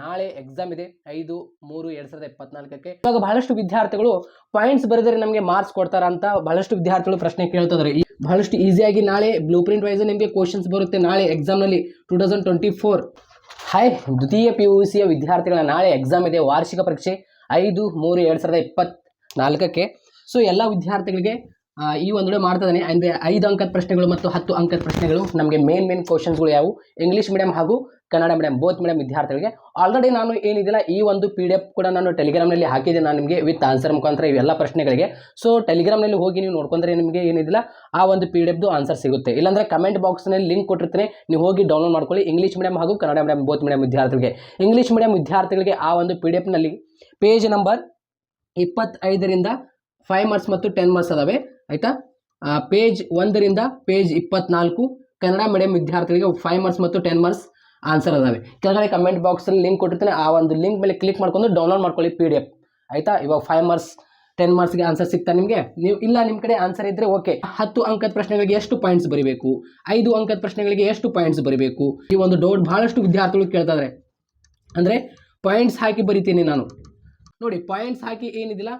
ನಾಳೆ ಎಕ್ಸಾಮ್ ಇದೆ, ಐದು, ಮೂರು, ಎರಡ್ ಸಾವಿರದ ಇಪ್ಪತ್ನಾಲ್ಕಕ್ಕೆ. ಇವಾಗ ಬಹಳಷ್ಟು ವಿದ್ಯಾರ್ಥಿಗಳು ಪಾಯಿಂಟ್ಸ್ ಬರೆದರೆ ನಮಗೆ ಮಾರ್ಕ್ಸ್ ಕೊಡ್ತಾರ ಅಂತ ಬಹಳಷ್ಟು ವಿದ್ಯಾರ್ಥಿಗಳು ಪ್ರಶ್ನೆ ಕೇಳ್ತಿದ್ದಾರೆ ಬಹಳಷ್ಟು ಈಸಿಯಾಗಿ ನಾಳೆ ಬ್ಲೂ ಪ್ರಿಂಟ್ ವೈಸ್ ನಿಮಗೆ ಕ್ವಶನ್ಸ್ ಬರುತ್ತೆ ನಾಳೆ ಎಕ್ಸಾಮ್ನಲ್ಲಿ two thousand twenty four hi ದ್ವಿತೀಯ ಪಿ ಯು ಸಿಯ ವಿದ್ಯಾರ್ಥಿಗಳ ನಾಳೆ ಎಕ್ಸಾಮ್ ಇದೆ, ವಾರ್ಷಿಕ ಪರೀಕ್ಷೆ ಐದು, ಮೂರು, ಎರಡು ಸಾವಿರದ ಇಪ್ಪತ್ನಾಲ್ಕಕ್ಕೆ. ಸೊ ಎಲ್ಲ ವಿದ್ಯಾರ್ಥಿಗಳಿಗೆ ಈ ಒಂದು ಮಾಡ್ತಾ ಅಂದರೆ ಐದು ಅಂಕದ ಪ್ರಶ್ನೆಗಳು ಮತ್ತು ಹತ್ತು ಅಂಕದ ಪ್ರಶ್ನೆಗಳು ನಮಗೆ ಮೇನ್ ಮೇನ್ ಕ್ವಶನ್ಸ್ಗಳು ಯಾವುವು? ಇಂಗ್ಲೀಷ್ ಮೀಡಿಯಂ ಹಾಗೂ ಕನ್ನಡ ಮೀಡಿಯಂ ಬೋತ್ ಮೀಡಿಯಂ ವಿದ್ಯಾರ್ಥಿಗಳಿಗೆ. ಆಲ್ರೆಡಿ ನಾನು ಏನಿದಿಲ್ಲ ಈ ಒಂದು ಪಿ ಡಿ ಎಫ್ ಕೂಡ ನಾನು ಟೆಲಿಗ್ರಾಮ್ನಲ್ಲಿ ಹಾಕಿದ್ದೆ ನಾನು ನಿಮಗೆ ವಿತ್ ಆನ್ಸರ್ ಮುಖಾಂತರ ಇವೆಲ್ಲ ಪ್ರಶ್ನೆಗಳಿಗೆ. ಸೊ ಟೆಲಿಗ್ರಾಮ್ನಲ್ಲಿ ಹೋಗಿ ನೀವು ನೋಡ್ಕೊಂಡ್ರೆ ನಿಮಗೆ ಏನಿದಿಲ್ಲ ಆ ಒಂದು ಪಿ ಡಿ ಎಫ್ದು ಆನ್ಸರ್ ಸಿಗುತ್ತೆ. ಇಲ್ಲಾಂದರೆ ಕಮೆಂಟ್ ಬಾಕ್ಸ್ನಲ್ಲಿ ಲಿಂಕ್ ಕೊಟ್ಟಿರ್ತೀನಿ. ನೀವು ಹೋಗಿ ಡೌನ್ಲೋಡ್ ಮಾಡ್ಕೊಳ್ಳಿ. ಇಂಗ್ಲೀಷ್ ಮೀಡಿಯಂ ಹಾಗೂ ಕನ್ನಡ ಮೀಡಿಯಂ ಬೋತ್ ಮೀಡಿಯಂ ವಿದ್ಯಾರ್ಥಿಗಳಿಗೆ. ಇಂಗ್ಲೀಷ್ ಮೀಡಿಯಂ ವಿದ್ಯಾರ್ಥಿಗಳಿಗೆ ಆ ಒಂದು ಪಿ ಡಿ ಎಫ್ನಲ್ಲಿ ಪೇಜ್ ನಂಬರ್ ಇಪ್ಪತ್ತೈದರಿಂದ ಫೈವ್ ಮಾರ್ಕ್ಸ್ ಮತ್ತು ಟೆನ್ ಮಾರ್ಕ್ಸ್ ಅದಾವೆ. ಆಯಿತಾ? ಪೇಜ್ ಒಂದರಿಂದ ಪೇಜ್ ಇಪ್ಪತ್ನಾಲ್ಕು ಕನ್ನಡ ಮೀಡಿಯಂ ವಿದ್ಯಾರ್ಥಿಗಳಿಗೆ ಫೈವ್ ಮಾರ್ಕ್ಸ್ ಮತ್ತು ಟೆನ್ ಮಾರ್ಕ್ಸ್ ಆನ್ಸರ್ ಅದಾವೆ. ಕೆಳಗಡೆ ಕಮೆಂಟ್ ಬಾಕ್ಸಲ್ಲಿ ಲಿಂಕ್ ಕೊಟ್ಟಿರ್ತೀನಿ. ಆ ಒಂದು ಲಿಂಕ್ ಮೇಲೆ ಕ್ಲಿಕ್ ಮಾಡ್ಕೊಂಡು ಡೌನ್ಲೋಡ್ ಮಾಡ್ಕೊಳ್ಳಿ ಪಿ ಡಿ ಎಫ್ ಆಯಿತಾ? ಇವಾಗ ಫೈವ್ ಮಾರ್ಕ್ಸ್ ಟೆನ್ ಮಾರ್ಕ್ಸ್ಗೆ ಆನ್ಸರ್ ಸಿಗ್ತಾ ನಿಮಗೆ? ನೀವು ಇಲ್ಲ ನಿಮ್ಮ ಕಡೆ ಆನ್ಸರ್ ಇದ್ದರೆ ಓಕೆ ಹತ್ತು ಅಂಕದ ಪ್ರಶ್ನೆಗಳಿಗೆ ಎಷ್ಟು ಪಾಯಿಂಟ್ಸ್ ಬರೀಬೇಕು? ಐದು ಅಂಕದ ಪ್ರಶ್ನೆಗಳಿಗೆ ಎಷ್ಟು ಪಾಯಿಂಟ್ಸ್ ಬರೀಬೇಕು? ಈ ಒಂದು ಡೌಟ್ ಬಹಳಷ್ಟು ವಿದ್ಯಾರ್ಥಿಗಳು ಕೇಳ್ತಾರೆ ಅಂದರೆ ಪಾಯಿಂಟ್ಸ್ ಹಾಕಿ ಬರಿತೀನಿ ನಾನು. ನೋಡಿ ಪಾಯಿಂಟ್ಸ್ ಹಾಕಿ ಏನಿದಿಲ್ಲ.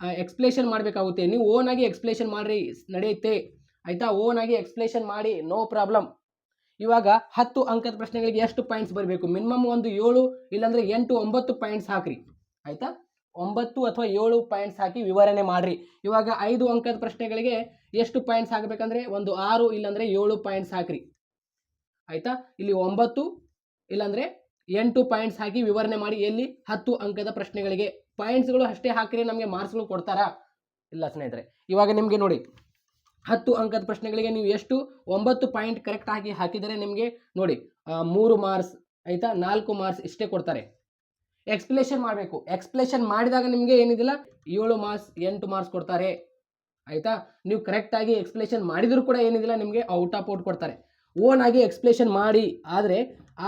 ಎಕ್ಸ್ಪ್ಲೇಷನ್ ಮಾಡಬೇಕಾಗುತ್ತೆ. ನೀವು ಓನ್ ಆಗಿ ಎಕ್ಸ್ಪ್ಲೇಷನ್ ಮಾಡಿರಿ, ನಡೆಯುತ್ತೆ. ಆಯಿತಾ? ಓನ್ ಆಗಿ ಎಕ್ಸ್ಪ್ಲೇಷನ್ ಮಾಡಿ ನೋ ಪ್ರಾಬ್ಲಮ್ ಇವಾಗ ಹತ್ತು ಅಂಕದ ಪ್ರಶ್ನೆಗಳಿಗೆ ಎಷ್ಟು ಪಾಯಿಂಟ್ಸ್ ಬರಬೇಕು? ಮಿನಿಮಮ್ ಒಂದು ಏಳು, ಇಲ್ಲಾಂದರೆ ಎಂಟು, ಒಂಬತ್ತು ಪಾಯಿಂಟ್ಸ್ ಹಾಕ್ರಿ. ಆಯಿತಾ? ಒಂಬತ್ತು ಅಥವಾ ಏಳು ಪಾಯಿಂಟ್ಸ್ ಹಾಕಿ ವಿವರಣೆ ಮಾಡಿರಿ. ಇವಾಗ ಐದು ಅಂಕದ ಪ್ರಶ್ನೆಗಳಿಗೆ ಎಷ್ಟು ಪಾಯಿಂಟ್ಸ್ ಹಾಕಬೇಕಂದ್ರೆ? ಒಂದು ಆರು, ಇಲ್ಲಾಂದರೆ ಏಳು ಪಾಯಿಂಟ್ಸ್ ಹಾಕ್ರಿ. ಆಯಿತಾ? ಇಲ್ಲಿ ಒಂಬತ್ತು, ಇಲ್ಲಾಂದರೆ ಎಂಟು ಪಾಯಿಂಟ್ಸ್ ಹಾಕಿ ವಿವರಣೆ ಮಾಡಿ. ಎಲ್ಲಿ? ಹತ್ತು ಅಂಕದ ಪ್ರಶ್ನೆಗಳಿಗೆ. ಪಾಯಿಂಟ್ಸ್ಗಳು ಅಷ್ಟೇ ಹಾಕಿದ್ರೆ ನಮಗೆ ಮಾರ್ಕ್ಸ್ಗಳು ಕೊಡ್ತಾರಾ? ಇಲ್ಲ ಸ್ನೇಹಿತರೆ, ಇವಾಗ ನಿಮಗೆ ನೋಡಿ, ಹತ್ತು ಅಂಕದ ಪ್ರಶ್ನೆಗಳಿಗೆ ನೀವು ಎಷ್ಟು, ಒಂಬತ್ತು ಪಾಯಿಂಟ್ ಕರೆಕ್ಟ್ ಆಗಿ ಹಾಕಿದರೆ ನಿಮಗೆ ನೋಡಿ ಮೂರು ಮಾರ್ಕ್ಸ್ ಆಯಿತಾ, ನಾಲ್ಕು ಮಾರ್ಕ್ಸ್ ಇಷ್ಟೇ ಕೊಡ್ತಾರೆ. ಎಕ್ಸ್ಪ್ಲೇಷನ್ ಮಾಡಬೇಕು. ಎಕ್ಸ್ಪ್ಲೇಷನ್ ಮಾಡಿದಾಗ ನಿಮಗೆ ಏನಿದಿಲ್ಲ? ಏಳು ಮಾರ್ಕ್ಸ್ ಎಂಟು ಮಾರ್ಕ್ಸ್ ಕೊಡ್ತಾರೆ. ಆಯಿತಾ? ನೀವು ಕರೆಕ್ಟಾಗಿ ಎಕ್ಸ್ಪ್ಲೇಷನ್ ಮಾಡಿದರೂ ಕೂಡ ಏನಿದಿಲ್ಲ, ನಿಮಗೆ ಔಟ್ ಆಫ್ ಔಟ್ ಕೊಡ್ತಾರೆ. ಓನ್ ಆಗಿ ಎಕ್ಸ್ಪ್ಲೇಷನ್ ಮಾಡಿ, ಆದರೆ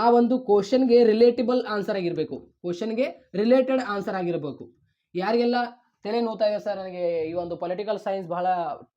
ಆ ಒಂದು ಕ್ವಶನ್ಗೆ ರಿಲೇಟಿಬಲ್ ಆನ್ಸರ್ ಆಗಿರಬೇಕು. ಕ್ವಶನ್ಗೆ ರಿಲೇಟೆಡ್ ಆನ್ಸರ್ ಆಗಿರಬೇಕು. ಯಾರಿಗೆಲ್ಲ ತಲೆ ನೋತಾ ಇದೆ ಸರ್ ನನಗೆ ಈ ಒಂದು ಪೊಲಿಟಿಕಲ್ ಸೈನ್ಸ್ ಬಹಳ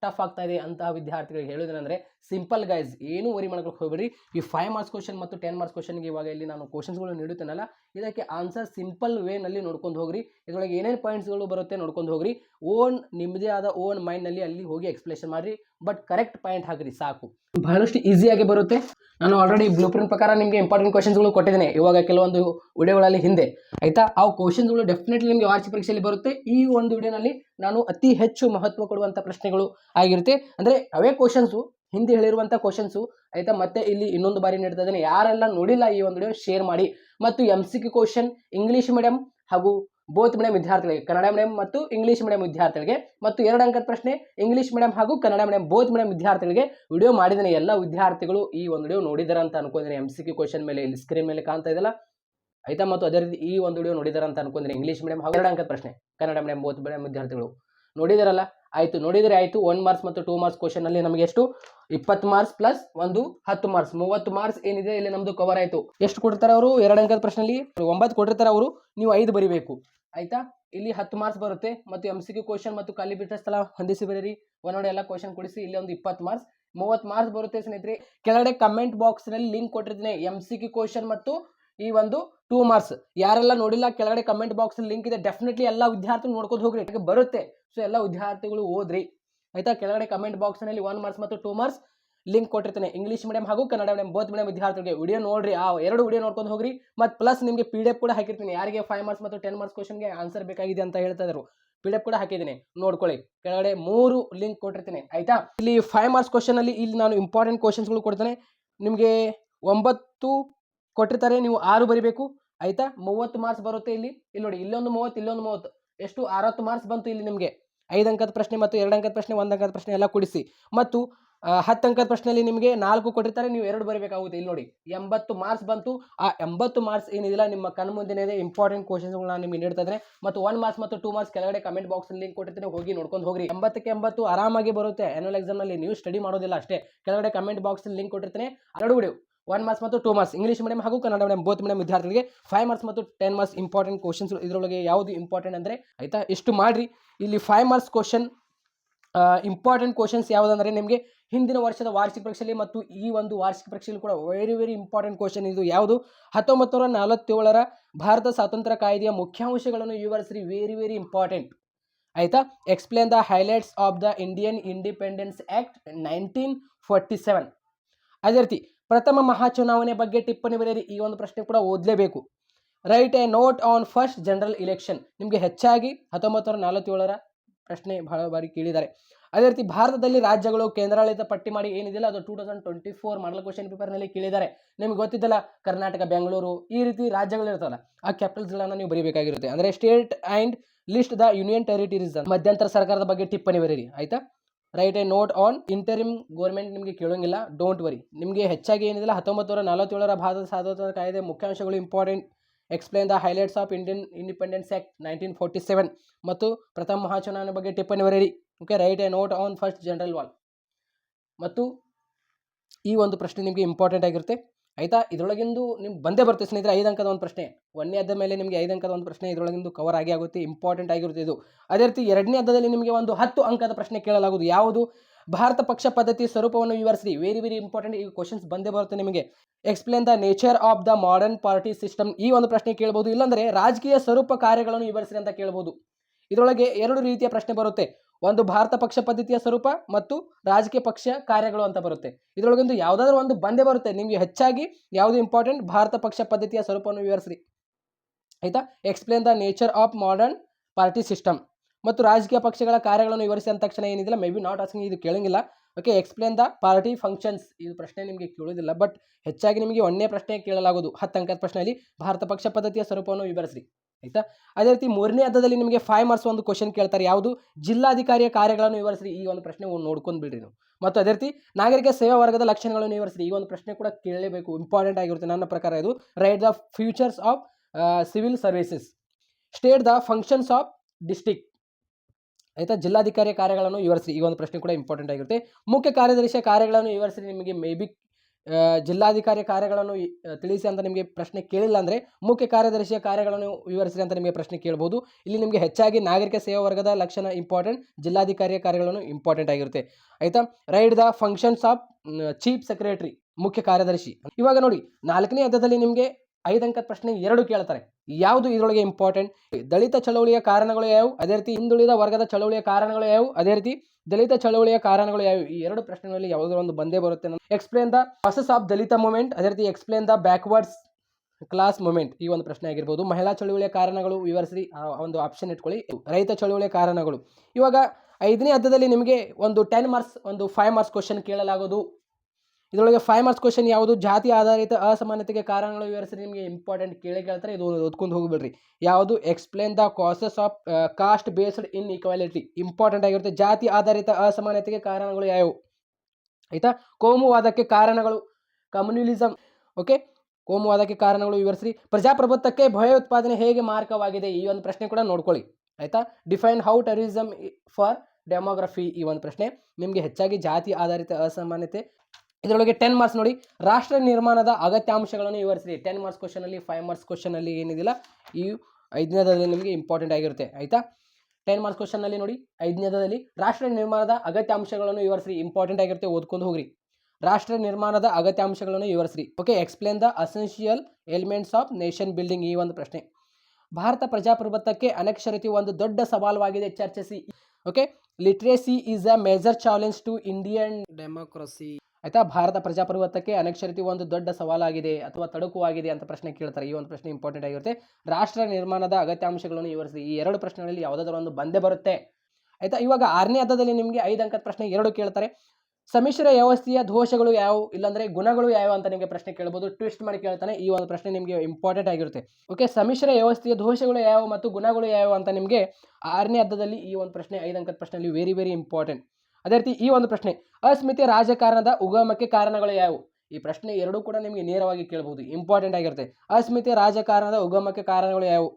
ಟಫ್ ಆಗ್ತಾ ಇದೆ ಅಂತಹ ವಿದ್ಯಾರ್ಥಿಗಳಿಗೆ ಹೇಳೋದೇನೆಂದರೆ ಸಿಂಪಲ್ ಗೈಸ್ ಏನು ವರಿ ಮಾಡ್ಕೊಳಕ್ಕೆ ಹೋಗಬೇಡಿ ಈ ಫೈವ್ ಮಾರ್ಕ್ಸ್ ಕ್ವಶನ್ ಮತ್ತು ಟೆನ್ ಮಾರ್ಕ್ಸ್ ಕ್ವಶನ್ಗೆ ಇವಾಗ ಇಲ್ಲಿ ನಾನು ಕ್ವಶನ್ಸ್ಗಳು ನೀಡುತ್ತೇನಲ್ಲ ಇದಕ್ಕೆ ಆನ್ಸರ್ ಸಿಂಪಲ್ ವೇನಲ್ಲಿ ನೋಡ್ಕೊಂಡು ಹೋಗ್ರಿ. ಇದರೊಳಗೆ ಏನೇನು ಪಾಯಿಂಟ್ಸ್ಗಳು ಬರುತ್ತೆ ನೋಡ್ಕೊಂಡು ಹೋಗ್ರಿ. ಓನ್ ನಿಮ್ಮದೇ ಆದ ಓನ್ ಮೈಂಡ್ನಲ್ಲಿ ಅಲ್ಲಿ ಹೋಗಿ ಎಕ್ಸ್ಪ್ಲೇಷನ್ ಮಾಡಿರಿ. ಬಟ್ ಕರೆಕ್ಟ್ ಪಾಯಿಂಟ್ ಹಾಕ್ರಿ, ಸಾಕು. ಬಹಳಷ್ಟು ಈಸಿಯಾಗಿ ಬರುತ್ತೆ. ನಾನು ಆಲ್ರೆಡಿ ಬ್ಲೂ ಪ್ರಿಂಟ್ ಪ್ರಕಾರ ನಿಮಗೆ ಇಂಪಾರ್ಟೆಂಟ್ ಕ್ವಶನ್ಸ್ಗಳು ಕೊಟ್ಟಿದ್ದೇನೆ. ಇವಾಗ ಕೆಲವೊಂದು ವಿಡಿಯೋಗಳಲ್ಲಿ ಹಿಂದೆ. ಆಯಿತಾ? ಆ ಕ್ವಶನ್ಸ್ಗಳು ಡೆಫಿನೆಟ್ಲಿ ನಿಮಗೆ ವಾರ್ಷಿಕ ಪರೀಕ್ಷೆಯಲ್ಲಿ ಬರುತ್ತೆ. ಈ ಒಂದು ವಿಡಿಯೋನಲ್ಲಿ ನಾನು ಅತಿ ಹೆಚ್ಚು ಮಹತ್ವ ಕೊಡುವಂಥ ಪ್ರಶ್ನೆಗಳು ಆಗಿರುತ್ತೆ. ಅಂದರೆ ಅವೇ ಕ್ವಶನ್ಸು ಹಿಂದೆ ಹೇಳಿರುವಂಥ ಕ್ವಶನ್ಸು ಆಯಿತಾ? ಮತ್ತೆ ಇಲ್ಲಿ ಇನ್ನೊಂದು ಬಾರಿ ನೀಡ್ತಾ ಇದ್ದೇನೆ. ಯಾರೆಲ್ಲ ನೋಡಿಲ್ಲ ಈ ಒಂದು ವಿಡಿಯೋ ಶೇರ್ ಮಾಡಿ. ಮತ್ತು M C Q question English medium ಹಾಗೂ ಬೋತ್ ಮೀಡಿಯಂ ವಿದ್ಯಾರ್ಥಿಗಳಿಗೆ, ಕನ್ನಡ ಮೀಡಿಯಂ ಮತ್ತು ಇಂಗ್ಲೀಷ್ ಮೀಡಿಯಂ ವಿದ್ಯಾರ್ಥಿಗಳಿಗೆ ಮತ್ತು ಎರಡು ಅಂಕದ ಪ್ರಶ್ನೆ ಇಂಗ್ಲೀಷ್ ಮೀಡಿಯಂ ಹಾಗೂ ಕನ್ನಡ ಮೀಡಿಯಂ ಬೋತ್ ಮೀಡಿಯಂ ವಿದ್ಯಾರ್ಥಿಗಳಿಗೆ ವಿಡಿಯೋ ಮಾಡಿದ್ದೇನೆ. ಎಲ್ಲ ವಿದ್ಯಾರ್ಥಿಗಳು ಈ ಒಂದು ವಿಡಿಯೋ ನೋಡಿದಾರೆ ಅಂತ ಅನ್ಕೊಂಡಿದ್ದೀನಿ. ಎಂ ಸಿ ಕ್ಯೂ ಕ್ವಶನ್ ಮೇಲೆ, ಇಲ್ಲಿ ಸ್ಕ್ರೀನ್ ಮೇಲೆ ಕಾಣ್ತಾ ಇದೆಯಲ್ಲ? ಆಯ್ತಾ? ಮತ್ತು ಅದೇ ರೀತಿ ಈ ಒಂದು ವಿಡಿಯೋ ನೋಡಿದಾರೆ ಅಂತ ಅನ್ಕೊಂಡಿದ್ದೀನಿ. ಇಂಗ್ಲೀಷ್ ಮೀಡಿಯಂ ಹಾಗೂ ಎರಡು ಅಂಕದ ಪ್ರಶ್ನೆ, ಕನ್ನಡ ಮೀಡಿಯಂ ಬೋತ್ ಮೀಡಿಯಂ ವಿದ್ಯಾರ್ಥಿಗಳು. ನೋಡಿದಾರಲ್ಲ? ಆಯಿತು, ನೋಡಿದರೆ ಆಯಿತು ಒನ್ ಮಾರ್ಕ್ಸ್ ಮತ್ತು ಟೂ ಮಾರ್ಕ್ಸ್ ಕ್ವಶನಲ್ಲಿ ನಮಗೆ ಎಷ್ಟು? ಇಪ್ಪತ್ತು ಮಾರ್ಕ್ಸ್ ಪ್ಲಸ್ ಒಂದು ಹತ್ತು ಮಾರ್ಕ್ಸ್ ಮೂವತ್ತು ಮಾರ್ಕ್ಸ್ ಏನಿದೆ ಇಲ್ಲಿ ನಮ್ಮದು ಕವರ್ ಆಯಿತು. ಎಷ್ಟು ಕೊಡ್ತಾರೆ ಅವರು? ಎರಡು ಅಂಕದ ಪ್ರಶ್ನೆಯಲ್ಲಿ ಒಂಬತ್ತು ಕೊಟ್ಟಿರ್ತಾರೆ ಅವರು, ನೀವು ಐದು ಬರಿಬೇಕು. ಆಯಿತಾ? ಇಲ್ಲಿ ಹತ್ತು ಮಾರ್ಕ್ಸ್ ಬರುತ್ತೆ. ಮತ್ತು ಎಂ ಸಿ ಕ್ಯೂ ಮತ್ತು ಖಾಲಿ ಬಿಟ್ಟ ಸ್ಥಳ ಹೊಂದಿಸಿ ಬರೀರಿ ಒಂದೊಂದು ಎಲ್ಲ ಕ್ವಶನ್ ಕೊಡಿಸಿ, ಇಲ್ಲಿ ಒಂದು ಇಪ್ಪತ್ತು ಮಾರ್ಕ್ಸ್ ಮೂವತ್ತು ಮಾರ್ಕ್ಸ್ ಬರುತ್ತೆ ಸ್ನೇಹಿತರೆ. ಕೆಳಗಡೆ ಕಮೆಂಟ್ ಬಾಕ್ಸ್ನಲ್ಲಿ ಲಿಂಕ್ ಕೊಟ್ಟಿರ್ತೀನಿ. ಎಂ ಸಿ ಕ್ಯೂ ಕ್ವಶನ್ ಮತ್ತು ಈ ಒಂದು ಟೂ ಮಾರ್ಕ್ಸ್ ಯಾರೆಲ್ಲ ನೋಡಿಲ್ಲ, ಕೆಳಗಡೆ ಕಮೆಂಟ್ ಬಾಕ್ಸ್ ಲಿಂಕ್ ಇದೆ. ಡೆಫಿನೆಟ್ಲಿ ಎಲ್ಲ ವಿದ್ಯಾರ್ಥಿ ನೋಡ್ಕೊಂಡು ಹೋಗ್ರಿ. ಬರುತ್ತೆ. ಸೊ ಎಲ್ಲ ವಿದ್ಯಾರ್ಥಿಗಳು ಓದ್ರಿ. ಆಯ್ತಾ? ಕೆಳಗಡೆ ಕಮೆಂಟ್ ಬಾಕ್ಸ್ನಲ್ಲಿ ಒನ್ ಮಾರ್ಕ್ಸ್ ಮತ್ತು ಟೂ ಮಾರ್ಕ್ಸ್ ಲಿಂಕ್ ಕೊಟ್ಟಿರ್ತೇನೆ. ಇಂಗ್ಲೀಷ್ ಮೀಡಿಯಂ ಹಾಗೂ ಕನ್ನಡ ಮೀಡಿಯಂ ಬೋತ್ ಮೀಡಿಯಂ ವಿದ್ಯಾರ್ಥಿಗಳಿಗೆ ವಿಡಿಯೋ ನೋಡ್ರಿ. ಆ ಎರಡು ವಿಡಿಯೋ ನೋಡ್ಕೊಂಡು ಹೋಗ್ರಿ. ಮತ್ತು ಪ್ಲಸ್ ನಿಮಗೆ ಪಿ ಡಿ ಎಫ್ ಕೂಡ ಹಾಕಿರ್ತೀನಿ. ಯಾರಿಗೆ ಫೈವ್ ಮಾರ್ಕ್ಸ್ ಮತ್ತು ಟೆನ್ ಮಾರ್ಕ್ಸ್ ಕ್ವಶನ್ಗೆ ಆನ್ಸರ್ ಬೇಕಾಗಿದೆ ಅಂತ ಹೇಳ್ತಾ ಇದ್ರು. ಪಿ ಡಿ ಎಫ್ ಕೂಡ ಹಾಕಿದ್ದೀನಿ. ನೋಡ್ಕೊಳ್ಳಿ. ಕೆಳಗಡೆ ಮೂರು ಲಿಂಕ್ ಕೊಟ್ಟಿರ್ತೀನಿ. ಆಯ್ತಾ? ಇಲ್ಲಿ ಫೈವ್ ಮಾರ್ಕ್ಸ್ ಕ್ವಶನ್ ಅಲ್ಲಿ ಇಲ್ಲಿ ನಾನು ಇಂಪಾರ್ಟೆಂಟ್ ಕ್ವಶನ್ಸ್ಗಳು ಕೊಡ್ತೇನೆ. ನಿಮಗೆ ಒಂಬತ್ತು ಕೊಟ್ಟಿರ್ತಾರೆ, ನೀವು ಆರು ಬರಿಬೇಕು. ಆಯ್ತಾ? ಮೂವತ್ತು ಮಾರ್ಕ್ಸ್ ಬರುತ್ತೆ ಇಲ್ಲಿ. ಇಲ್ಲಿ ನೋಡಿ, ಇಲ್ಲೊಂದು ಮೂವತ್ತು ಇಲ್ಲೊಂದು ಮೂವತ್ತು. ಎಷ್ಟು? ಅರವತ್ತು ಮಾರ್ಕ್ಸ್ ಬಂತು ಇಲ್ಲಿ ನಿಮಗೆ. ಐದು ಅಂಕದ ಪ್ರಶ್ನೆ ಮತ್ತು ಎರಡು ಅಂಕದ ಪ್ರಶ್ನೆ, ಒಂದು ಅಂಕದ ಪ್ರಶ್ನೆ ಎಲ್ಲ ಕೊಡಿಸಿ. ಮತ್ತು ಹತ್ತು ಅಂಕದ ಪ್ರಶ್ನೆಯಲ್ಲಿ ನಿಮಗೆ ನಾಲ್ಕು ಕೊಟ್ಟಿರ್ತಾರೆ, ನೀವು ಎರಡು ಬರಬೇಕಾಗುತ್ತೆ. ಇಲ್ಲಿ ನೋಡಿ, ಎಂಬತ್ತು ಮಾರ್ಕ್ಸ್ ಬಂತು. ಆ ಎಂಬತ್ತು ಮಾರ್ಕ್ಸ್ ಏನಿದಿಲ್ಲ, ನಿಮ್ಮ ಕಣ್ಮುಂದಿನೇ ಇಂಪಾರ್ಟೆಂಟ್ ಕ್ವಶನ್ಸ್ಗಳನ್ನ ನಾನು ನಿಮಗೆ ನೀಡ್ತಾ ಇದ್ರೆ ಮತ್ತು ಒನ್ ಮಾರ್ಕ್ಸ್ ಮತ್ತು ಟೂ ಮಾರ್ಕ್ಸ್ ಕೆಳಗಡೆ ಕಮೆಂಟ್ ಬಾಕ್ಸ್ ಲಿಂಕ್ ಕೊಟ್ಟಿರ್ತೀನಿ, ಹೋಗಿ ನೋಡ್ಕೊಂಡು ಹೋಗ್ರಿ. ಎಂಬತ್ತಕ್ಕೆ ಎಂಬತ್ತು ಆರಾಮಾಗಿ ಬರುತ್ತೆ. ಆ್ಯನುವಲ್ ಎಕ್ಸಾಮ್ನಲ್ಲಿ ನೀವು ಸ್ಟಡಿ ಮಾಡೋದಿಲ್ಲ ಅಷ್ಟೇ. ಕೆಳಗಡೆ ಕಮೆಂಟ್ ಬಾಕ್ಸ್ ಲಿಂಕ್ ಕೊಟ್ಟಿರ್ತೀನಿ. ಎರಡು ವಿಡಿಯೋ ಒನ್ ಮಾರ್ಕ್ಸ್ ಮತ್ತು ಟೂ ಮಾರ್ಕ್ಸ್ ಇಂಗ್ಲೀಷ್ ಮೀಡಿಯಂ ಹಾಗೂ ಕನ್ನಡ ಮೀಡಿಯಂ ಬೋತ್ ಮೀಡಿಯಂ ವಿದ್ಯಾರ್ಥಿಗಳಿಗೆ ಫೈವ್ ಮಾರ್ಕ್ಸ್ ಮತ್ತು ಟೆನ್ ಮಾರ್ಕ್ಸ್ ಇಂಪಾರ್ಟೆಂಟ್ ಕ್ವಶನ್ಸ್ ಇದರೊಳಗೆ ಯಾವುದು ಇಂಪಾರ್ಟೆಂಟ್ ಅಂದರೆ, ಆಯಿತಾ? ಇಷ್ಟು ಮಾಡಿರಿ. ಇಲ್ಲಿ five marks question important questions ಯಾವುದಂದರೆ ನಿಮಗೆ ಹಿಂದಿನ ವರ್ಷದ ವಾರ್ಷಿಕ ಪರೀಕ್ಷೆಯಲ್ಲಿ ಮತ್ತು ಈ ಒಂದು ವಾರ್ಷಿಕ ಪರೀಕ್ಷೆಯಲ್ಲಿ ಕೂಡ ವೆರಿ ವೆರಿ ಇಂಪಾರ್ಟೆಂಟ್ ಕ್ವಶನ್ ಇದು ಯಾವುದು? ಹತ್ತೊಂಬತ್ತು ನೂರ ಭಾರತ ಸ್ವಾತಂತ್ರ್ಯ ಕಾಯ್ದೆಯ ಮುಖ್ಯಾಂಶಗಳನ್ನು ವಿವರಿಸ್ರಿ. ವೆರಿ ವೆರಿ ಇಂಪಾರ್ಟೆಂಟ್ ಆಯಿತಾ? Explain the highlights of the Indian independence act nineteen forty seven ಅದೇ ರೀತಿ ಪ್ರಥಮ ಮಹಾಚುನಾವಣೆ ಬಗ್ಗೆ ಟಿಪ್ಪಣಿ ಬರೆಯಿರಿ. ಈ ಒಂದು ಪ್ರಶ್ನೆ ಕೂಡ ಓದಲೇಬೇಕು. Write a note on first general election. ನಿಮಗೆ ಹೆಚ್ಚಾಗಿ ಹತ್ತೊಂಬತ್ತು ನೂರ ನಲವತ್ತೇಳರ ಪ್ರಶ್ನೆ ಬಹಳ ಬಾರಿ ಕೇಳಿದ್ದಾರೆ. ಅದೇ ರೀತಿ ಭಾರತದಲ್ಲಿ ರಾಜ್ಯಗಳು ಕೇಂದ್ರಾಡಳಿತ ಪಟ್ಟಿ ಮಾಡಿ ಏನಿದೆಯಲ್ಲ, ಅದು two thousand twenty four model question ಪೇಪರ್ನಲ್ಲಿ ಕೇಳಿದ್ದಾರೆ. ನಿಮ್ಗೆ ಗೊತ್ತಿದ್ದಲ್ಲ, ಕರ್ನಾಟಕ, ಬೆಂಗಳೂರು ಈ ರೀತಿ ರಾಜ್ಯಗಳು ಇರ್ತಲ್ಲ ಆ ಕ್ಯಾಪಿಟಲ್ಸ್ಗಳನ್ನು ನೀವು ಬರೀಬೇಕಾಗಿರುತ್ತೆ. ಅಂದರೆ state and list the union territories ಮಧ್ಯಂತರ ಸರ್ಕಾರದ ಬಗ್ಗೆ ಟಿಪ್ಪಣಿ ಬರೀರಿ ಆಯ್ತಾ? Write a note on interim government ನಿಮಗೆ ಕೇಳೋಂಗಿಲ್ಲ. ಡೋಂಟ್ ವರಿ ನಿಮಗೆ ಹೆಚ್ಚಾಗಿ ಏನಿಲ್ಲ ಹತ್ತೊಂಬತ್ತು ನೂರ ನಲವತ್ತೇಳರ ಭಾರತ ಸ್ವಾತಂತ್ರ್ಯ ಕಾಯ್ದೆ ಮುಖ್ಯಾಂಶಗಳು important explain the highlights of Indian independence act nineteen forty seven ಮತ್ತು ಪ್ರಥಮ ಮಹಾಚುನಾವಣೆ ಬಗ್ಗೆ ಟಿಪ್ಪಣಿ ಬರೆಯಿರಿ. Okay write a note on first general wall ಮತ್ತು ಈ ಒಂದು ಪ್ರಶ್ನೆ ನಿಮಗೆ ಇಂಪಾರ್ಟೆಂಟ್ ಆಗಿರುತ್ತೆ. ಆಯಿತಾ? ಇದರೊಳಗಿಂದು ನಿಮ್ಗೆ ಬಂದೇ ಬರುತ್ತೆ ಸ್ನೇಹಿತರೆ, ಐದು ಅಂಕದ ಒಂದು ಪ್ರಶ್ನೆ. ಒಂದನೇ ಅದ ಮೇಲೆ ನಿಮಗೆ ಐದು ಅಂಕದ ಒಂದು ಪ್ರಶ್ನೆ ಇದರೊಳಗಿಂದು ಕವರ್ ಆಗಿ ಆಗುತ್ತೆ ಇಂಪಾರ್ಟೆಂಟ್ ಆಗಿರುತ್ತೆ ಇದು. ಅದೇ ರೀತಿ ಎರಡನೇ ಹದ್ದದಲ್ಲಿ ನಿಮಗೆ ಒಂದು ಹತ್ತು ಅಂಕದ ಪ್ರಶ್ನೆ ಕೇಳಲಾಗುವುದು. ಯಾವುದು? ಭಾರತ ಪಕ್ಷ ಪದ್ಧತಿ ಸ್ವರೂಪವನ್ನು ವಿವರಿಸಿ. ವೆರಿ ವೆರಿ ಇಂಪಾರ್ಟೆಂಟ್ ಈ ಕ್ವಶನ್ಸ್ ಬಂದೇ ಬರುತ್ತೆ ನಿಮಗೆ. Explain the nature of the modern party system ಈ ಒಂದು ಪ್ರಶ್ನೆ ಕೇಳ್ಬೋದು. ಇಲ್ಲಾಂದರೆ ರಾಜಕೀಯ ಸ್ವರೂಪ ಕಾರ್ಯಗಳನ್ನು ವಿವರಿಸಿ ಅಂತ ಕೇಳ್ಬೋದು. ಇದರೊಳಗೆ ಎರಡು ರೀತಿಯ ಪ್ರಶ್ನೆ ಬರುತ್ತೆ. ಒಂದು ಭಾರತ ಪಕ್ಷ ಪದ್ಧತಿಯ ಸ್ವರೂಪ ಮತ್ತು ರಾಜಕೀಯ ಪಕ್ಷ ಕಾರ್ಯಗಳು ಅಂತ ಬರುತ್ತೆ. ಇದರೊಳಗೊಂದು ಯಾವುದಾದ್ರೂ ಒಂದು ಬಂದೇ ಬರುತ್ತೆ. ನಿಮಗೆ ಹೆಚ್ಚಾಗಿ ಯಾವುದು ಇಂಪಾರ್ಟೆಂಟ್ ಭಾರತ ಪಕ್ಷ ಪದ್ಧತಿಯ ಸ್ವರೂಪವನ್ನು ವಿವರಿಸ್ರಿ. ಆಯಿತಾ? Explain the nature of modern party system ಮತ್ತು ರಾಜಕೀಯ ಪಕ್ಷಗಳ ಕಾರ್ಯಗಳನ್ನು ವಿವರಿಸಿ ಅಂದ ತಕ್ಷಣ ಏನಿದಿಲ್ಲ? ಮೇ ಬಿ ನಾಟ್ ಆಸ್ಕಿಂಗ್ ಇದು ಕೇಳಂಗಿಲ್ಲ. Okay explain the party functions ಇದು ಪ್ರಶ್ನೆ ನಿಮಗೆ ಕೇಳೋದಿಲ್ಲ ಬಟ್ ಹೆಚ್ಚಾಗಿ ನಿಮಗೆ ಒಂದೇ ಪ್ರಶ್ನೆ ಕೇಳಲಾಗುವುದು. ಹತ್ತು ಅಂಕದ ಪ್ರಶ್ನೆಯಲ್ಲಿ ಭಾರತ ಪಕ್ಷ ಪದ್ಧತಿಯ ಸ್ವರೂಪವನ್ನು ವಿವರಿಸ್ರಿ. ಆಯಿತಾ? ಅದೇ ರೀತಿ ಮೂರನೇ ಹಂತದಲ್ಲಿ ನಿಮಗೆ ಫೈವ್ ಮಾರ್ಕ್ಸ್ ಒಂದು ಕ್ವಶನ್ ಕೇಳ್ತಾರೆ. ಯಾವುದು? ಜಿಲ್ಲಾಧಿಕಾರಿಯ ಕಾರ್ಯಗಳನ್ನು ವಿವರಿಸಿ ಈ ಒಂದು ಪ್ರಶ್ನೆ ನೋಡ್ಕೊಂಡು ಬಿಡ್ರಿ ನೀವು. ಮತ್ತು ಅದೇ ರೀತಿ ನಾಗರಿಕ ಸೇವಾ ವರ್ಗದ ಲಕ್ಷಣಗಳನ್ನು ವಿವರಿಸಿ ಈ ಒಂದು ಪ್ರಶ್ನೆ ಕೂಡ ಕೇಳಲೇಬೇಕು. ಇಂಪಾರ್ಟೆಂಟ್ ಆಗಿರುತ್ತೆ ನನ್ನ ಪ್ರಕಾರ ಇದು. Write the features of civil services state the functions of district ಆಯಿತಾ? ಜಿಲ್ಲಾಧಿಕಾರಿಯ ಕಾರ್ಯಗಳನ್ನು ವಿವರಿಸಿ ಈ ಒಂದು ಪ್ರಶ್ನೆ ಕೂಡ ಇಂಪಾರ್ಟೆಂಟ್ ಆಗಿರುತ್ತೆ. ಮುಖ್ಯ ಕಾರ್ಯದರ್ಶಿಯ ಕಾರ್ಯಗಳನ್ನು ವಿವರಿಸಿ ನಿಮಗೆ ಮೇ ಬಿ ಜಿಲ್ಲಾಧಿಕಾರಿ ಕಾರ್ಯಗಳನ್ನು ತಿಳಿಸಿ ಅಂತ ನಿಮಗೆ ಪ್ರಶ್ನೆ ಕೇಳಿಲ್ಲ ಅಂದರೆ ಮುಖ್ಯ ಕಾರ್ಯದರ್ಶಿಯ ಕಾರ್ಯಗಳನ್ನು ವಿವರಿಸಿ ಅಂತ ನಿಮಗೆ ಪ್ರಶ್ನೆ ಕೇಳ್ಬೋದು. ಇಲ್ಲಿ ನಿಮಗೆ ಹೆಚ್ಚಾಗಿ ನಾಗರಿಕ ಸೇವಾ ವರ್ಗದ ಲಕ್ಷಣ ಇಂಪಾರ್ಟೆಂಟ್ ಜಿಲ್ಲಾಧಿಕಾರಿಯ ಕಾರ್ಯಗಳನ್ನು ಇಂಪಾರ್ಟೆಂಟ್ ಆಗಿರುತ್ತೆ. ಆಯಿತಾ? Write the functions of chief secretary ಮುಖ್ಯ ಕಾರ್ಯದರ್ಶಿ. ಇವಾಗ ನೋಡಿ, ನಾಲ್ಕನೇ ಹಂತದಲ್ಲಿ ನಿಮಗೆ ಐದು ಅಂಕದ ಪ್ರಶ್ನೆ ಎರಡು ಕೇಳ್ತಾರೆ. ಯಾವುದು ಇದರೊಳಗೆ ಇಂಪಾರ್ಟೆಂಟ್ ದಲಿತ ಚಳವಳಿಯ ಕಾರಣಗಳು ಯಾವುವು ಅದೇ ರೀತಿ ಹಿಂದುಳಿದ ವರ್ಗದ ಚಳವಳಿಯ ಕಾರಣಗಳು ಯಾವುವು ಅದೇ ರೀತಿ ದಲಿತ ಚಳವಳಿಯ ಕಾರಣಗಳು ಯಾವುವು ಈ ಎರಡು ಪ್ರಶ್ನೆಗಳಲ್ಲಿ ಯಾವುದೋ ಒಂದು ಬಂದೇ ಬರುತ್ತೆ explain the process of Dalit movement ಅದೇ ರೀತಿ explain the backwards class movement ಈ ಒಂದು ಪ್ರಶ್ನೆ ಆಗಿರ್ಬೋದು. ಮಹಿಳಾ ಚಳುವಳಿಯ ಕಾರಣಗಳು ವಿವರಿಸಿ ಒಂದು ಆಪ್ಷನ್ ಇಟ್ಕೊಳ್ಳಿ. ರೈತ ಚಳುವಳಿಯ ಕಾರಣಗಳು. ಇವಾಗ ಐದನೇ ಹಂತದಲ್ಲಿ ನಿಮಗೆ ಒಂದು ಟೆನ್ ಮಾರ್ಕ್ಸ್ ಒಂದು ಫೈವ್ ಮಾರ್ಕ್ಸ್ ಕ್ವಶನ್ ಕೇಳಲಾಗೋದು. ಇದರೊಳಗೆ ಫೈವ್ ಮಾರ್ಕ್ಸ್ ಕ್ವಶನ್ ಯಾವುದು? ಜಾತಿ ಆಧಾರಿತ ಅಸಮಾನತೆಗೆ ಕಾರಣಗಳು ವಿವರಿಸಿ ನಿಮಗೆ ಇಂಪಾರ್ಟೆಂಟ್ ಕೇಳಿ ಕೇಳ್ತಾರೆ, ಇದು ಓದ್ಕೊಂಡು ಹೋಗ್ಬಿಡ್ರಿ. ಯಾವುದು? Explain the causes of caste based inequality important ಆಗಿರುತ್ತೆ. ಜಾತಿ ಆಧಾರಿತ ಅಸಮಾನತೆಗೆ ಕಾರಣಗಳು ಯಾವುವು ಆಯಿತಾ? ಕೋಮುವಾದಕ್ಕೆ ಕಾರಣಗಳು ಕಮ್ಯುನಿಸಮ್ ಓಕೆ ಕೋಮುವಾದಕ್ಕೆ ಕಾರಣಗಳು ವಿವರಿಸಿ ಪ್ರಜಾಪ್ರಭುತ್ವಕ್ಕೆ ಭಯೋತ್ಪಾದನೆ ಹೇಗೆ ಮಾರ್ಗವಾಗಿದೆ ಈ ಒಂದು ಪ್ರಶ್ನೆ ಕೂಡ ನೋಡ್ಕೊಳ್ಳಿ. ಆಯಿತಾ? Define how terrorism for demography ಈ ಒಂದು ಪ್ರಶ್ನೆ. ನಿಮಗೆ ಹೆಚ್ಚಾಗಿ ಜಾತಿ ಆಧಾರಿತ ಅಸಮಾನತೆ ಇದರೊಳಗೆ ಟೆನ್ ಮಾರ್ಕ್ಸ್ ನೋಡಿ, ರಾಷ್ಟ್ರ ನಿರ್ಮಾಣದ ಅಗತ್ಯಾಂಶಗಳನ್ನು ವಿವರಿಸಿರಿ. ಟೆನ್ ಮಾರ್ಕ್ಸ್ ಕ್ವಶನಲ್ಲಿ ಫೈವ್ ಮಾರ್ಕ್ಸ್ ಕ್ವಶನಲ್ಲಿ ಏನಿದಿಲ್ಲ, ಈ ಐದನೇದಲ್ಲಿ ನಿಮಗೆ ಇಂಪಾರ್ಟೆಂಟ್ ಆಗಿರುತ್ತೆ. ಆಯಿತಾ? ಟೆನ್ ಮಾರ್ಕ್ಸ್ ಕ್ವಶನಲ್ಲಿ ನೋಡಿ ಐದನೇದಲ್ಲಿ ರಾಷ್ಟ್ರ ನಿರ್ಮಾಣದ ಅಗತ್ಯಾಂಶಗಳನ್ನು ವಿವರಿಸ್ರಿ. ಇಂಪಾರ್ಟೆಂಟ್ ಆಗಿರುತ್ತೆ, ಓದ್ಕೊಂಡು ಹೋಗ್ರಿ. ರಾಷ್ಟ್ರ ನಿರ್ಮಾಣದ ಅಗತ್ಯಾಂಶಗಳನ್ನು ವಿವರಿಸ್ರಿ. Okay explain the essential elements of nation building ಈ ಒಂದು ಪ್ರಶ್ನೆ. ಭಾರತ ಪ್ರಜಾಪ್ರಭುತ್ವಕ್ಕೆ ಅನಕ್ಷರತೆ ಒಂದು ದೊಡ್ಡ ಸವಾಲವಾಗಿದೆ, ಚರ್ಚಿಸಿ. Okay literacy is a major challenge to Indian democracy ಆಯ್ತಾ? ಭಾರತ ಪ್ರಜಾಪ್ರಭುತ್ವಕ್ಕೆ ಅನಕ್ಷರತೆ ಒಂದು ದೊಡ್ಡ ಸವಾಲಾಗಿದೆ ಅಥವಾ ತಡಕುವಾಗಿದೆ ಅಂತ ಪ್ರಶ್ನೆ ಕೇಳ್ತಾರೆ. ಈ ಒಂದು ಪ್ರಶ್ನೆ ಇಂಪಾರ್ಟೆಂಟ್ ಆಗಿರುತ್ತೆ. ರಾಷ್ಟ್ರ ನಿರ್ಮಾಣದ ಅಗತ್ಯಾಂಶಗಳನ್ನು ವಿವರಿಸಿ. ಈ ಎರಡು ಪ್ರಶ್ನೆಗಳಲ್ಲಿ ಯಾವುದಾದ್ರೂ ಒಂದು ಬಂದೇ ಬರುತ್ತೆ. ಆಯಿತಾ? ಇವಾಗ ಆರನೇ ಹಂತದಲ್ಲಿ ನಿಮಗೆ ಐದು ಅಂಕದ ಪ್ರಶ್ನೆ ಎರಡು ಕೇಳ್ತಾರೆ. ಸಮ್ಮಿಶ್ರ ವ್ಯವಸ್ಥೆಯ ದೋಷಗಳು ಯಾವುವು? ಇಲ್ಲಾಂದ್ರೆ ಗುಣಗಳು ಯಾವುವು ಅಂತ ನಿಮಗೆ ಪ್ರಶ್ನೆ ಕೇಳ್ಬೋದು. ಟ್ವಿಸ್ಟ್ ಮಾಡಿ ಕೇಳ್ತಾನೆ ಈ ಒಂದು ಪ್ರಶ್ನೆ ನಿಮಗೆ ಇಂಪಾರ್ಟೆಂಟ್ ಆಗಿರುತ್ತೆ. ಓಕೆ ಸಮಿಶ್ರ ವ್ಯವಸ್ಥೆಯ ದೋಷಗಳು ಯಾವುವು ಮತ್ತು ಗುಣಗಳು ಯಾವುವು ಅಂತ ನಿಮಗೆ ಆರನೇ ಹಂತದಲ್ಲಿ ಈ ಒಂದು ಪ್ರಶ್ನೆ ಐದು ಅಂಕದ ಪ್ರಶ್ನೆಯಲ್ಲಿ ವೆರಿ ವೆರಿ ಇಂಪಾರ್ಟೆಂಟ್ ಅದೇ ರೀತಿ ಈ ಒಂದು ಪ್ರಶ್ನೆ, ಅಸ್ಮಿತೆ ರಾಜಕಾರಣದ ಉಗಮಕ್ಕೆ ಕಾರಣಗಳು ಯಾವುವು? ಈ ಪ್ರಶ್ನೆ ಎರಡೂ ಕೂಡ ನಿಮಗೆ ನೇರವಾಗಿ ಕೇಳಬಹುದು ಇಂಪಾರ್ಟೆಂಟ್ ಆಗಿರುತ್ತೆ. ಅಸ್ಮಿತೆ ರಾಜಕಾರಣದ ಉಗಮಕ್ಕೆ ಕಾರಣಗಳು ಯಾವುವು?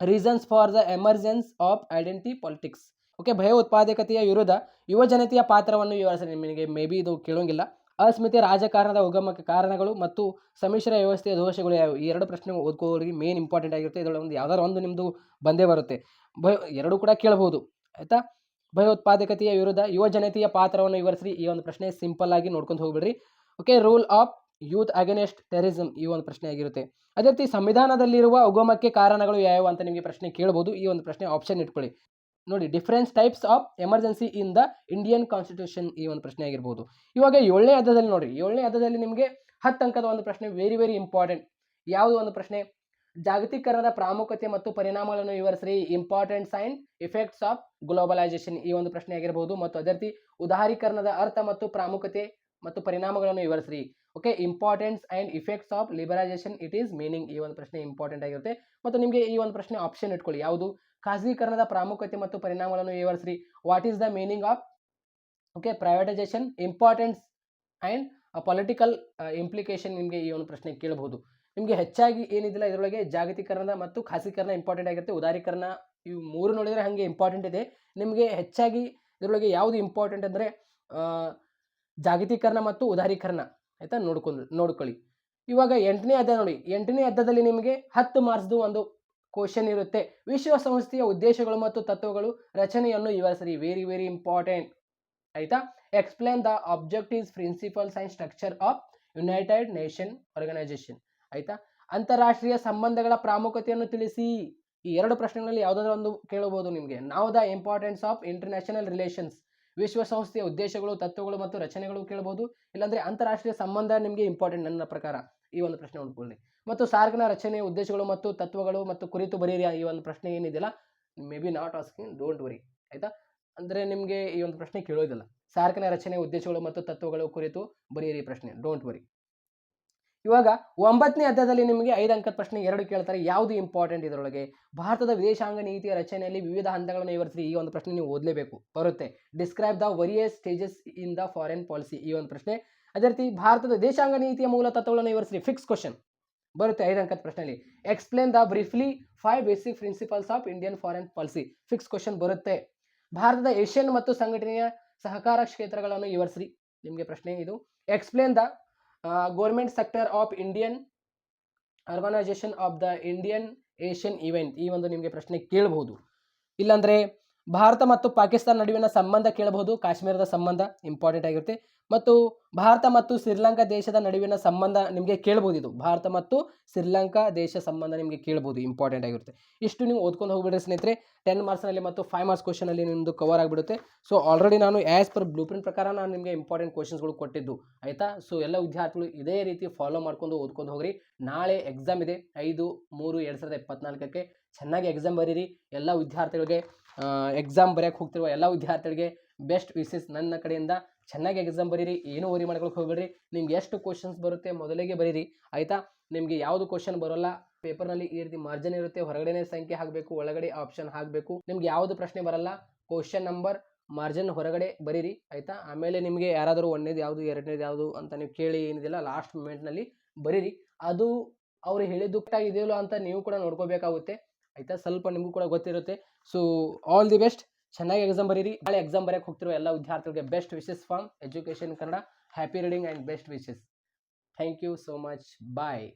Reasons for the emergence of identity politics okay ಭಯ ಉತ್ಪಾದಕತೆಯ ವಿರುದ್ಧ ಯುವ ಜನತೆಯ ಪಾತ್ರವನ್ನು ವಿವರಿಸಿ ನಿಮಗೆ ಮೇ ಬಿ ಇದು ಕೇಳೋಂಗಿಲ್ಲ. ಅಸ್ಮಿತೆ ರಾಜಕಾರಣದ ಉಗಮಕ್ಕೆ ಕಾರಣಗಳು ಮತ್ತು ಸಮ್ಮಿಶ್ರ ವ್ಯವಸ್ಥೆಯ ದೋಷಗಳು ಯಾವುವು? ಈ ಎರಡು ಪ್ರಶ್ನೆ ಓದ್ಕೋರಿಗೆ ಮೇನ್ ಇಂಪಾರ್ಟೆಂಟ್ ಆಗಿರುತ್ತೆ. ಇದರೊಳಗೆ ಒಂದು ಯಾವ್ದಾದ್ರು ಒಂದು ನಿಮ್ಮದು ಬಂದೇ ಬರುತ್ತೆ. ಭಯ ಎರಡೂ ಕೂಡ ಕೇಳಬಹುದು ಆಯಿತಾ? ಭಯೋತ್ಪಾದಕತೆಯ ವಿರುದ್ಧ ಯುವ ಜನತೆಯ ಪಾತ್ರವನ್ನು ವಿವರಿಸಿ ಈ ಒಂದು ಪ್ರಶ್ನೆ ಸಿಂಪಲ್ ಆಗಿ ನೋಡ್ಕೊಂಡು ಹೋಗ್ಬಿಡ್ರಿ. Okay role of youth against terrorism ಈ ಒಂದು ಪ್ರಶ್ನೆ ಆಗಿರುತ್ತೆ. ಅದೇ ರೀತಿ ಸಂವಿಧಾನದಲ್ಲಿರುವ ಉಗಮಕ್ಕೆ ಕಾರಣಗಳು ಯಾವ್ಯಾವ ಅಂತ ನಿಮಗೆ ಪ್ರಶ್ನೆ ಕೇಳಬಹುದು ಈ ಒಂದು ಪ್ರಶ್ನೆ ಆಪ್ಷನ್ ಇಟ್ಕೊಳ್ಳಿ. ನೋಡಿ difference types of emergency in the Indian constitution ಈ ಒಂದು ಪ್ರಶ್ನೆ ಆಗಿರ್ಬೋದು. ಇವಾಗ ಏಳನೇ ಹಂತದಲ್ಲಿ ನೋಡಿ, ಏಳನೇ ಹಂತದಲ್ಲಿ ನಿಮಗೆ ಹತ್ತು ಅಂಕದ ಒಂದು ಪ್ರಶ್ನೆ ವೆರಿ ವೆರಿ ಇಂಪಾರ್ಟೆಂಟ್ ಯಾವುದು ಒಂದು ಪ್ರಶ್ನೆ? ಜಾಗತೀಕರಣದ ಪ್ರಾಮುಖ್ಯತೆ ಮತ್ತು ಪರಿಣಾಮಗಳನ್ನು ವಿವರಿಸ್ರಿ. ಇಂಪಾರ್ಟೆಂಟ್ ಸೈನ್ ಇಫೆಕ್ಟ್ಸ್ ಆಫ್ ಗ್ಲೋಬಲೈಸೇಷನ್ ಈ ಒಂದು ಪ್ರಶ್ನೆ ಆಗಿರಬಹುದು ಮತ್ತು ಅದೇ ರೀತಿ ಉದಾರೀಕರಣದ ಅರ್ಥ ಮತ್ತು ಪ್ರಾಮುಖ್ಯತೆ ಮತ್ತು ಪರಿಣಾಮಗಳನ್ನು ವಿವರಿಸ್ರಿ. Okay importance and effects of liberalization it is meaning ಈ ಒಂದು ಪ್ರಶ್ನೆ ಇಂಪಾರ್ಟೆಂಟ್ ಆಗಿರುತ್ತೆ. ಮತ್ತು ನಿಮಗೆ ಈ ಒಂದು ಪ್ರಶ್ನೆ ಆಪ್ಷನ್ ಇಟ್ಕೊಳ್ಳಿ. ಯಾವುದು? ಖಾಸಗೀಕರಣದ ಪ್ರಾಮುಖ್ಯತೆ ಮತ್ತು ಪರಿಣಾಮಗಳನ್ನು ವಿವರಿಸ್ರಿ. What is the meaning of okay privatization importance and political implication ನಿಮಗೆ ಈ ಒಂದು ಪ್ರಶ್ನೆ ಕೇಳಬಹುದು ನಿಮಗೆ ಹೆಚ್ಚಾಗಿ ಏನಿದಿಲ್ಲ ಇದರೊಳಗೆ ಜಾಗತೀಕರಣ ಮತ್ತು ಖಾಸಗೀಕರಣ ಇಂಪಾರ್ಟೆಂಟ್ ಆಗಿರುತ್ತೆ. ಉದಾರೀಕರಣ ಇವು ಮೂರು ನೋಡಿದರೆ ಹಾಗೆ ಇಂಪಾರ್ಟೆಂಟ್ ಇದೆ. ನಿಮಗೆ ಹೆಚ್ಚಾಗಿ ಇದರೊಳಗೆ ಯಾವುದು ಇಂಪಾರ್ಟೆಂಟ್ ಅಂದರೆ ಜಾಗತೀಕರಣ ಮತ್ತು ಉದಾರೀಕರಣ. ಆಯಿತಾ? ನೋಡ್ಕೊಂಡು, ನೋಡ್ಕೊಳ್ಳಿ. ಇವಾಗ ಎಂಟನೇ ಅಧ್ಯಾಯ ನೋಡಿ. ಎಂಟನೇ ಅಧ್ಯಾಯದಲ್ಲಿ ನಿಮಗೆ ಹತ್ತು ಮಾರ್ಕ್ಸ್ದು ಒಂದು ಕ್ವಶನ್ ಇರುತ್ತೆ. ವಿಶ್ವಸಂಸ್ಥೆಯ ಉದ್ದೇಶಗಳು ಮತ್ತು ತತ್ವಗಳು ರಚನೆಯನ್ನು ವಿವರಿಸಿರಿ. ವೆರಿ ವೆರಿ ಇಂಪಾರ್ಟೆಂಟ್ ಆಯಿತಾ? Explain the objectives principles and structure of United Nation Organization ಆಯಿತಾ? ಅಂತಾರಾಷ್ಟ್ರೀಯ ಸಂಬಂಧಗಳ ಪ್ರಾಮುಖ್ಯತೆಯನ್ನು ತಿಳಿಸಿ. ಈ ಎರಡು ಪ್ರಶ್ನೆಗಳಲ್ಲಿ ಯಾವುದಾದ್ರು ಒಂದು ಕೇಳಬಹುದು ನಿಮಗೆ. ನಾವು the importance of international relations. ವಿಶ್ವಸಂಸ್ಥೆಯ ಉದ್ದೇಶಗಳು, ತತ್ವಗಳು ಮತ್ತು ರಚನೆಗಳು ಕೇಳಬಹುದು. ಇಲ್ಲಾಂದ್ರೆ ಅಂತಾರಾಷ್ಟ್ರೀಯ ಸಂಬಂಧ ನಿಮಗೆ ಇಂಪಾರ್ಟೆಂಟ್ ನನ್ನ ಪ್ರಕಾರ. ಈ ಒಂದು ಪ್ರಶ್ನೆ ಉಳ್ಕೊಳ್ಳಿ ಮತ್ತು ಸಾರ್ಗನ ರಚನೆಯ ಉದ್ದೇಶಗಳು ಮತ್ತು ತತ್ವಗಳು ಮತ್ತು ಕುರಿತು ಬರೀರಿ ಈ ಒಂದು ಪ್ರಶ್ನೆ ಏನಿದೆಯಲ್ಲ? May be not asking don't worry ಆಯಿತಾ? ಅಂದರೆ ನಿಮಗೆ ಈ ಒಂದು ಪ್ರಶ್ನೆ ಕೇಳೋದಿಲ್ಲ. ಸಾರ್ಕನ ರಚನೆ ಉದ್ದೇಶಗಳು ಮತ್ತು ತತ್ವಗಳು ಕುರಿತು ಬರೆಯಿರಿ ಪ್ರಶ್ನೆ. ಡೋಂಟ್ ವರಿ ಇವಾಗ ಒಂಬತ್ತನೇ ಅಧ್ಯಾಯದಲ್ಲಿ ನಿಮಗೆ ಐದು ಅಂಕದ ಪ್ರಶ್ನೆ ಎರಡು ಕೇಳ್ತಾರೆ, ಯಾವುದು ಇಂಪಾರ್ಟೆಂಟ್ ಇದರೊಳಗೆ? ಭಾರತದ ವಿದೇಶಾಂಗ ನೀತಿಯ ರಚನೆಯಲ್ಲಿ ವಿವಿಧ ಹಂತಗಳನ್ನು ವಿವರಿಸಿ ಈ ಒಂದು ಪ್ರಶ್ನೆ ನೀವು ಓದಲೇಬೇಕು. ಬರುತ್ತೆ. Describe the various stages in the foreign policy ಈ ಒಂದು ಪ್ರಶ್ನೆ. ಅದೇ ರೀತಿ ಭಾರತದ ವಿದೇಶಾಂಗ ನೀತಿಯ ಮೂಲ ತತ್ವಗಳನ್ನು ವಿವರಿಸಿ ಫಿಕ್ಸ್ ಕ್ವಶನ್ ಬರುತ್ತೆ ಐದು ಅಂಕದ ಪ್ರಶ್ನೆಯಲ್ಲಿ. Explain the briefly five basic principles of Indian foreign policy fix question ಬರುತ್ತೆ. ಭಾರತದ ಏಷ್ಯನ್ ಮತ್ತು ಸಂಘಟನೆಯ ಸಹಕಾರ ಕ್ಷೇತ್ರಗಳನ್ನು ವಿವರಿಸಿ ನಿಮಗೆ ಪ್ರಶ್ನೆ ಇದು. Explain the government sector of Indian organization of the Indian Asian event ಈ ಒಂದು ನಿಮಗೆ ಪ್ರಶ್ನೆ ಕೇಳಬಹುದು ಇಲ್ಲಾಂದರೆ ಭಾರತ ಮತ್ತು ಪಾಕಿಸ್ತಾನ ನಡುವಿನ ಸಂಬಂಧ ಕೇಳಬಹುದು. ಕಾಶ್ಮೀರದ ಸಂಬಂಧ ಇಂಪಾರ್ಟೆಂಟ್ ಆಗಿರುತ್ತೆ. ಮತ್ತು ಭಾರತ ಮತ್ತು ಶ್ರೀಲಂಕಾ ದೇಶದ ನಡುವಿನ ಸಂಬಂಧ ನಿಮಗೆ ಕೇಳಬಹುದು ಇದು. ಭಾರತ ಮತ್ತು ಶ್ರೀಲಂಕಾ ದೇಶ ಸಂಬಂಧ ನಿಮಗೆ ಕೇಳಬಹುದು. ಇಂಪಾರ್ಟೆಂಟ್ ಆಗಿರುತ್ತೆ. ಇಷ್ಟು ನೀವು ಓದ್ಕೊಂಡು ಹೋಗ್ಬಿಡ್ರಿ ಸ್ನೇಹಿತರೆ. ಟೆನ್ ಮಾರ್ಕ್ಸ್ನಲ್ಲಿ ಮತ್ತು ಫೈವ್ ಮಾರ್ಕ್ಸ್ ಕ್ವಶನಲ್ಲಿ ನಿಮ್ಮದು ಕವರ್ ಆಗಿಬಿಡುತ್ತೆ. ಸೊ ಆಲ್ರೆಡಿ ನಾನು ಆ್ಯಸ್ ಪರ್ ಬ್ಲೂ ಪ್ರಿಂಟ್ ಪ್ರಕಾರ ನಾನು ನಿಮಗೆ ಇಂಪಾರ್ಟೆಂಟ್ ಕ್ವಶನ್ಸ್ಗಳು ಕೊಟ್ಟಿದ್ದು. ಆಯಿತಾ? ಸೊ ಎಲ್ಲ ವಿದ್ಯಾರ್ಥಿಗಳು ಇದೇ ರೀತಿ ಫಾಲೋ ಮಾಡ್ಕೊಂಡು ಓದ್ಕೊಂಡು ಹೋಗ್ರಿ. ನಾಳೆ ಎಕ್ಸಾಮ್ ಇದೆ. ಐದು, ಮೂರು, ಎರಡು ಸಾವಿರದ ಇಪ್ಪತ್ನಾಲ್ಕಕ್ಕೆ. ಚೆನ್ನಾಗಿ ಎಕ್ಸಾಮ್ ಬರೀರಿ. ಎಲ್ಲ ವಿದ್ಯಾರ್ಥಿಗಳಿಗೆ ಎಕ್ಸಾಮ್ ಬರೆಯೋಕೆ ಹೋಗ್ತಿರುವ ಎಲ್ಲ ವಿದ್ಯಾರ್ಥಿಗಳಿಗೆ ಬೆಸ್ಟ್ ವಿಶಸ್ ನನ್ನ ಕಡೆಯಿಂದ. ಚೆನ್ನಾಗಿ ಎಕ್ಸಾಮ್ ಬರೀರಿ, ಏನೂ ವರಿ ಮಾಡ್ಕೊಳಕ್ಕೆ ಹೋಗ್ಬೇಡ್ರಿ. ನಿಮ್ಗೆ ಎಷ್ಟು ಕ್ವಶನ್ಸ್ ಬರುತ್ತೆ ಮೊದಲಿಗೆ ಬರೀರಿ. ಆಯಿತಾ? ನಿಮಗೆ ಯಾವುದು ಕ್ವಶನ್ ಬರೋಲ್ಲ ಪೇಪರ್ನಲ್ಲಿ ಈ ರೀತಿ ಮಾರ್ಜಿನ್ ಇರುತ್ತೆ, ಹೊರಗಡೆನೇ ಸಂಖ್ಯೆ ಹಾಕಬೇಕು, ಒಳಗಡೆ ಆಪ್ಷನ್ ಹಾಕಬೇಕು. ನಿಮ್ಗೆ ಯಾವುದು ಪ್ರಶ್ನೆ ಬರಲ್ಲ ಕ್ವಶನ್ ನಂಬರ್ ಮಾರ್ಜಿನ್ ಹೊರಗಡೆ ಬರೀರಿ, ಆಯಿತಾ? ಆಮೇಲೆ ನಿಮಗೆ ಯಾರಾದರೂ ಒಂದನೇದು ಯಾವುದು, ಎರಡನೇದು ಯಾವುದು ಅಂತ ನೀವು ಕೇಳಿ ಏನಿದೆಯಲ್ಲ ಲಾಸ್ಟ್ ಮೂಮೆಂಟ್ನಲ್ಲಿ ಬರೀರಿ. ಅದು ಅವ್ರು ಹೇಳಿದ್ದು ಇದೆಯಲ್ಲ ಅಂತ ನೀವು ಕೂಡ ನೋಡ್ಕೋಬೇಕಾಗುತ್ತೆ. ಆಯಿತಾ? ಸ್ವಲ್ಪ ನಿಮಗೂ ಕೂಡ ಗೊತ್ತಿರುತ್ತೆ. ಸೊ ಆಲ್ ದಿ ಬೆಸ್ಟ್ ಚೆನ್ನಾಗಿ ಎಕ್ಸಾಮ್ ಬರೀರಿ. ನಾಳೆ ಎಕ್ಸಾಮ್ ಬರೆಯಕ್ಕೆ ಹೋಗ್ತಿರೋ ಎಲ್ಲ ವಿದ್ಯಾರ್ಥಿಗಳಿಗೆ best wishes from education Kannada happy reading and best wishes thank you so much bye